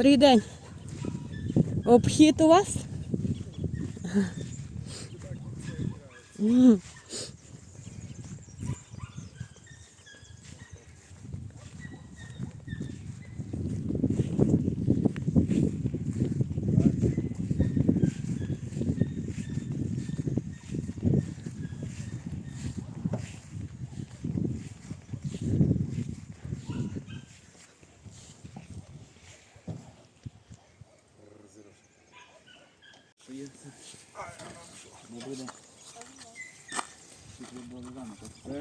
Добрий день. Обхід у вас?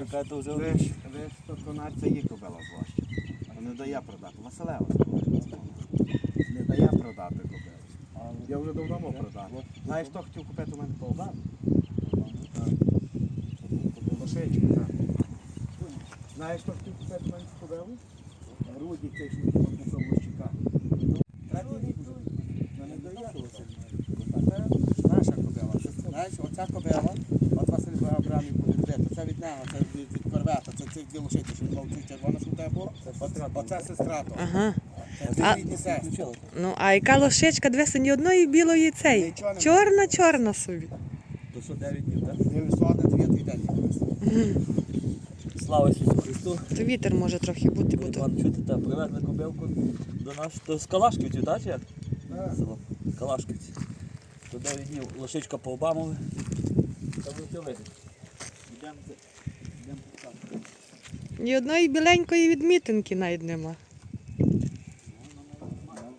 М. Яка то вже Ви ж, ви ж то конар це є кобила зважче. А не дає продати. Василева. Не дає продати кобилу. Я вже давно мав продати. Знаєш, хто хотів купити у мене колбану? Лошечку, так. Знаєш, хто хотів купити у мене кобилу? Руді цей, купив. Третій рік вже. Ну, не дає. Це наша кобила. Знаєш, оця кобила, от Василь Абрамів буде, це від від, корвета, це цих дві лошиці, що мав цю червону, що в тебе було. Оце, оце сестра то. Ага. Це А- рідні сестри. Ну, а яка лошичка, дивися, ні одної білої цей. Нічого Чорна, чорна собі. То що 9 днів, так? Слава Ісусу Христу! То вітер може трохи бути, бо то. Чути, та привезли кобилку до нас. То з Калашківців, так? Чи як? Село. Калашківці. То 9 днів лошичка по Обамові. Та будете види. Йдемо. Ні одної біленької відмітинки навіть нема.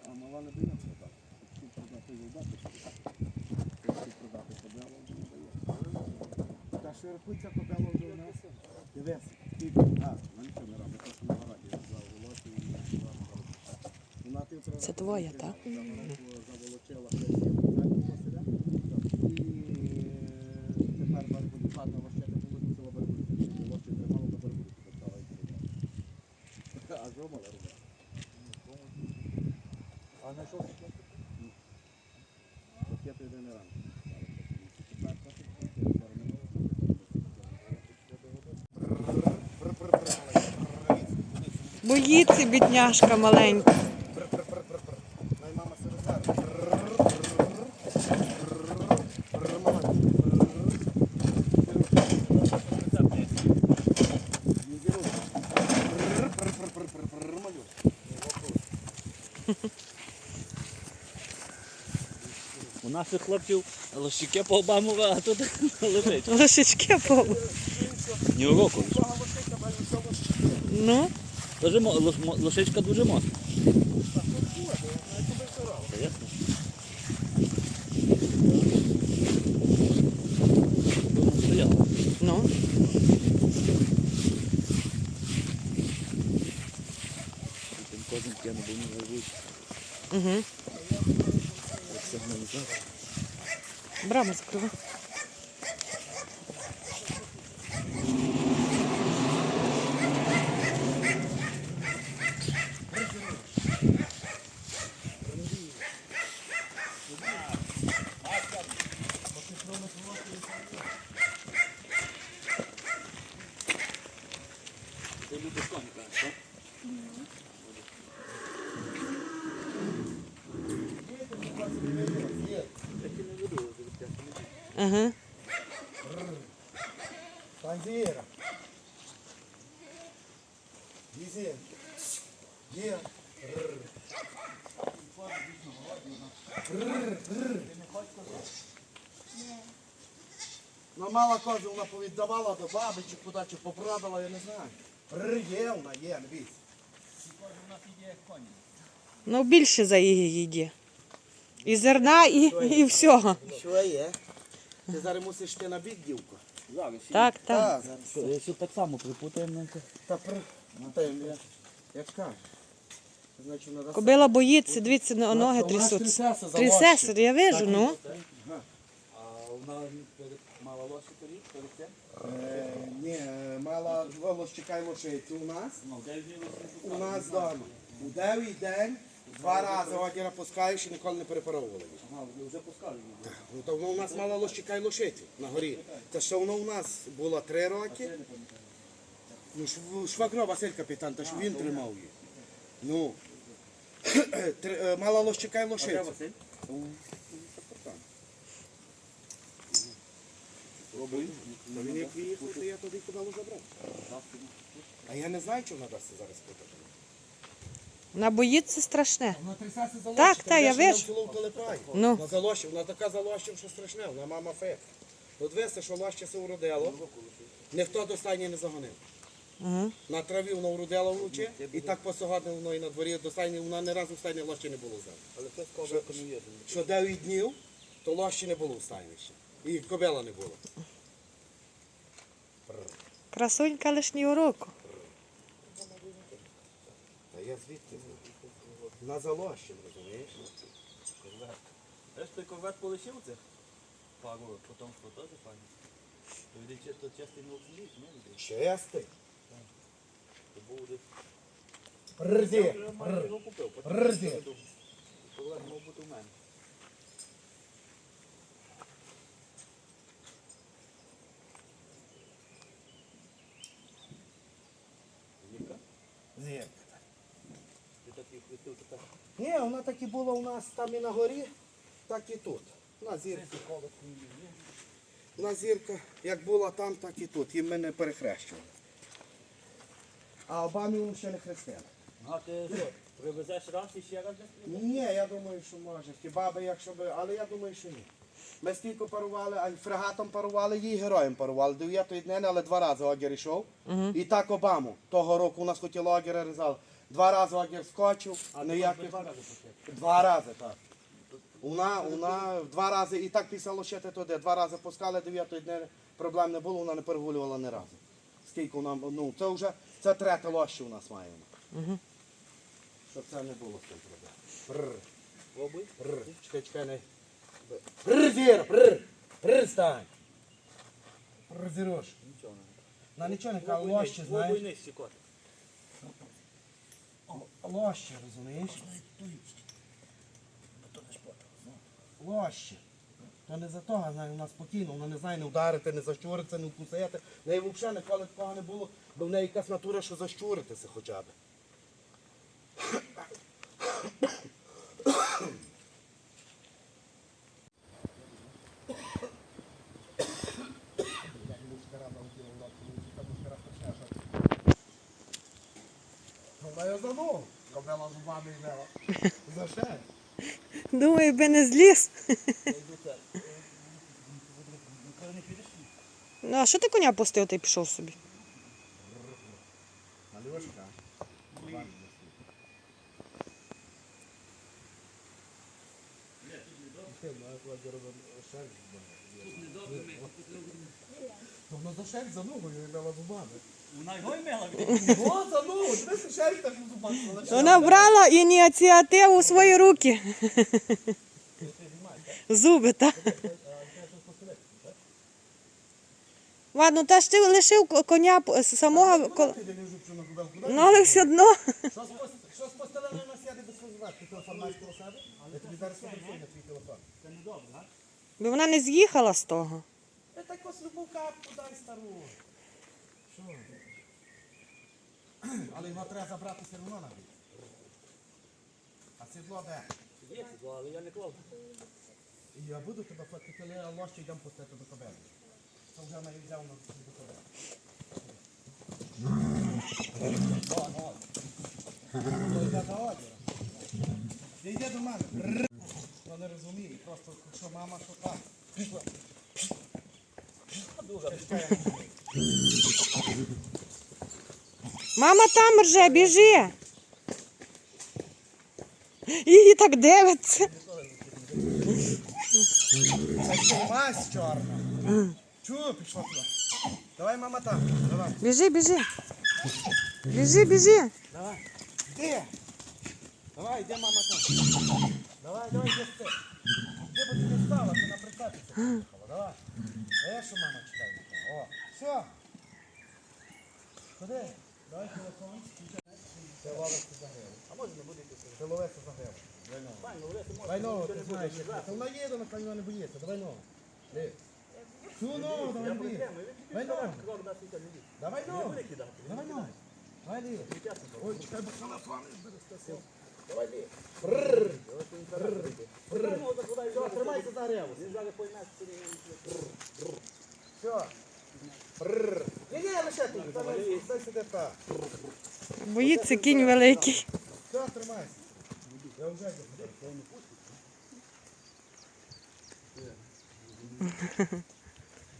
А мала не боїться так. Хотів продати її дати. Хотів продати кобилу, не дає. Та широкуйця кобила вже у нас. Дивись, скільки. А, вона нічого не робить, просто на городі. Я взяв волосся і вона робить. Вона півтора Це року твоя, ходила, так? Заволочила хрестів, так, Василя. І тепер барбуді падна лощета, бо випустила барбуді. Лощу тримала на барбуді, поставила і продала. А на що? Пакети йде не рано. Боїться бідняшка маленька. Най мама се розгарне. У наших хлопців лощики по Обамові, а тут лежить. Лошечки по. Ні уроку. Ну, Дуже мо- лош- мо- лошичка дуже моцна. Та ясно. Дома стояла. ну. Тим кожен. Угу. Брама закрива. Ага. Візір. Є. Ну, мала кожу вона повіддавала до баби чи куди, чи попродала, я не знаю. Рр, є вона, є, не бійся. Ну, більше за її їді. І зерна, і, і всього. Що є? Ти зараз мусиш йти на бік, дівко. Зараз. Так, так. Так, зараз. Що, Якщо так само припутаємо, Та при... Я, як кажеш. Значить, вона Кобила боїться, дивіться, на ноги трясуться. трясеться я вижу, ну. А вона мала лоші перед, перед цим? Е, ні, мала два лощика лошиці у нас. Ну, У нас вдома. У дев'ять день два рази одіра пускаєш і ніколи не перепаровували. Ага, вже пускали її. Ну, то воно у нас мала лощика й лошиці на горі. Та що воно у нас було три роки. Ну, шв- швагро Василь капітан, та ж він тримав її. Ну, Три- е, Мала лощика і А де Та він як виїхав, то я туди подало забрав. А я не знаю, чого вона дасть зараз питати. Вона боїться страшне. Вона трясеться за Так, лощика, так, я вона вижу. в село в Телепраї. Ну. Вона за вона така за лощик, що страшне, вона мама фек. От веси, що лоще се уродило, ніхто до стайні не загонив. Угу. На траві воно уродило вночі, і так посогодне воно і на дворі до стайні, вона не разу в стайні лощі не було зараз. Але це з ковбиком не є. Що 9 днів, то лощі не було в стайні ще. І кобила не було. Красунька лишній уроку. Я звідти. На Залощин, розумієш? Знаєш, той корвет полишив цих пару потомство теж пані. То йде чисто чистий часто не йде. Чистий. То був десь. Купив. потім Рзі. передумав. Мав бути у мене. Зірка? Зірка. Ти Ні, вона так і була у нас там і на горі, так і тут. На зірка. На зірка, як була там, так і тут. І ми не перехрещували. А Обамі ще не хрестили. А ти що, привезеш раз і ще раз? Ні, я думаю, що може. Хіба би, якщо би, але я думаю, що ні. Ми стільки парували, а фрегатом парували, їй героєм парували. Дев'ятої днини, але два рази Огір йшов. І так Обаму. Того року у нас хотіло Огіра різали. Два рази Огір скочив, а ніяких... Два рази. Два рази, так. Вона, вона два рази, і так після лощити туди, два рази пускали дев'ятої днини, проблем не було, вона не перегулювала ні разу. Скільки вона, ну, це вже, це третя лоща у нас має. Угу. Щоб це не було з цим проблем. Пробуй. Бррр. Чекай, чекай, не. Бррр, зір, бррр. Бррр, стань. Бррр, зірош. Нічого не. На нічого не кажу, лощі, знаєш. нижче, кот. Лощі, розумієш? Лощі. То не за того, вона спокійно, вона не знає не вдарити, не защуритися, не вкусити. В неї взагалі ніколи такого не було, бо в неї якась натура, що защуритися хоча б. Я забув. Кобила зубами йдела. За ще? Думаю, би не зліз. Ну, а що ти коня пустив, ти пішов собі? Налюшка. Воно за шерсть за ногою ймела зубами. Вона його й мила. О, за ногу, дивися шерсть так у зубах. Вона брала ініціативу у свої руки. Зуби, так? Ладно, та ж ти лишив коня самого. ко- Ну, але все одно. Що з постелено на сяде без розвивати? Телефон маєш коло себе? Я тобі зараз телефон на твій телефон. Бо вона не з'їхала з того. Ти так ось любу капку дай стару. Що? Але його треба забрати все одно на бік. А сідло де? Є сідло, але я не клав. І я буду тебе фоткати, коли лощі йдемо пустити до кобели. Це вже навіть взяв на до кобели. Ну, йде до. Ти мене. Ну не розумію, просто що мама, що так. Мама там рже, біжи. Її так дивиться. Це ще мазь чорна. Чую, пішла туди. Давай, мама там. Давай. Біжи, біжи. Біжи, біжи. Давай. Де? Давай, де мама там? Давай, давай, де ти? Де б ти не стала, ти на прицепі це поїхала. Давай. Е, що мама чекає? на тебе? О, все. Ходи. Давай за. А може не ти знаєш. Та вона їде, напевно, не боїться. Давай нову. Ди. Цю давай не. Давай нову. Давай нову. Давай нову. Давай ліву. Ой, чекай, бо телефон збере. Давай бій. Бррр. Бррр. Все, тримайся за пойме, Все. Бррр. Боїться кінь великий. Все, тримайся. Я вже.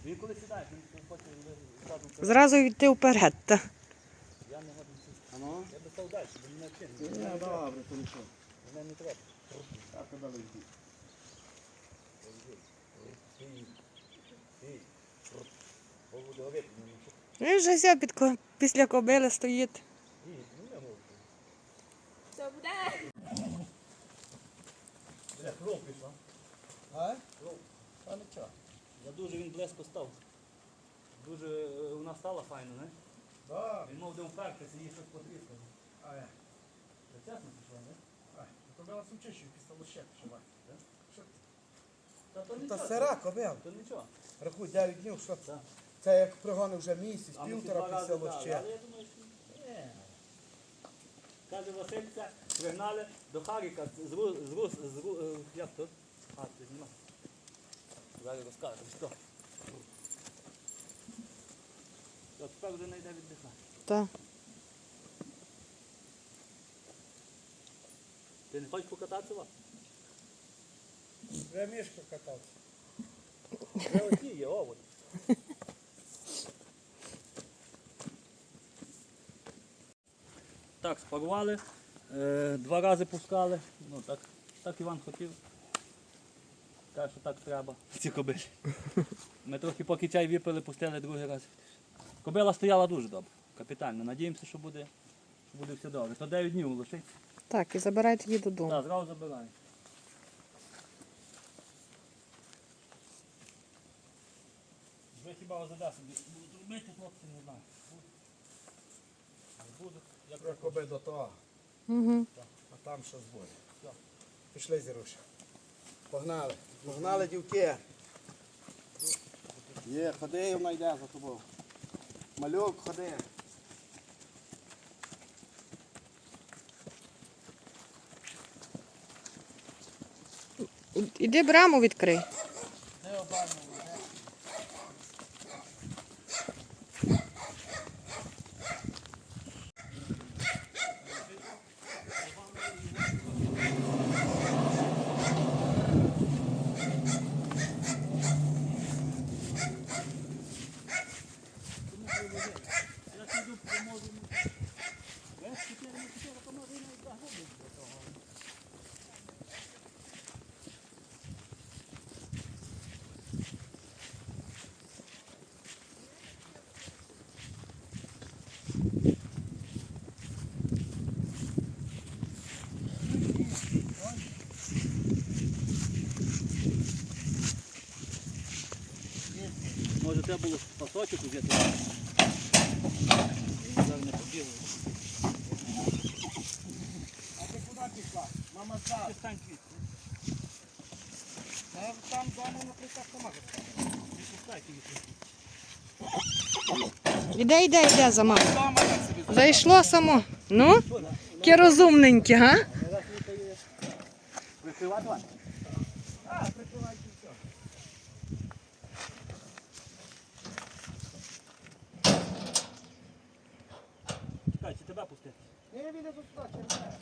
Він коли сідає, він хоче зразу йти вперед. Та. Я не годен сісти. А? Я би став далі, бо мене вчинить. добре, то нічого. Мене не треба. Так, куди йти? Голову до говіти. Він вже все під ко- після кобили стоїть. Буде. Бля, кров пішла. А? А нічого. Я дуже він близько став. Дуже е, вона стала файно, не? Так. Він мав де впертися, їй щось потріскало. А, я. Це чесно пішло, не? А, то була сумчищу, після лише пішла. Та то Та нічого. сира кобил. То нічого. Рахуй, 9 днів, що це? Так. Це як пригони вже місяць, А півтора після лоще. Але я думаю, що ні. Каже Васильця, пригнали до Харіка з ру, з ру, з е, як то? А, ти знімав. Зараз розкажу, що. От тепер вже не йде віддихати. Та. Ти не хочеш покататися? Ва? Вже мішка катався. Вже оті є, о, Так, спарували, е, два рази пускали. Ну, так, так Іван хотів. Каже, що так треба. Ці кобилі. Ми трохи поки чай випили, пустили другий раз. Кобила стояла дуже добре, капітально. Надіємося, що буде, що буде все добре. То 9 днів лишить. Так, і забирайте її додому. Так, зразу забираю. Ви хіба ОЗД собі будуть робити, хлопці, не знаю. Не будуть. Як коби до того, Угу. а там що зборі. Пішли зіруша. Погнали. Погнали, дівки. Є, ходи, вона йде за тобою. Малюк, ходи. Іди браму відкрий. Де обально? Я піду поможу. Весь чотири на чотири поможу і не загубить до того. Треба було пасочок взяти. Зараз не побігли. А ти куди пішла? Мама стала. Стань квіт. Там вдома на плитах нема. Не пускайте їх. Іде, іде, іде за собі. Зайшло само. Ну, яке розумненьке, га? Прикривати вас? يبي له 16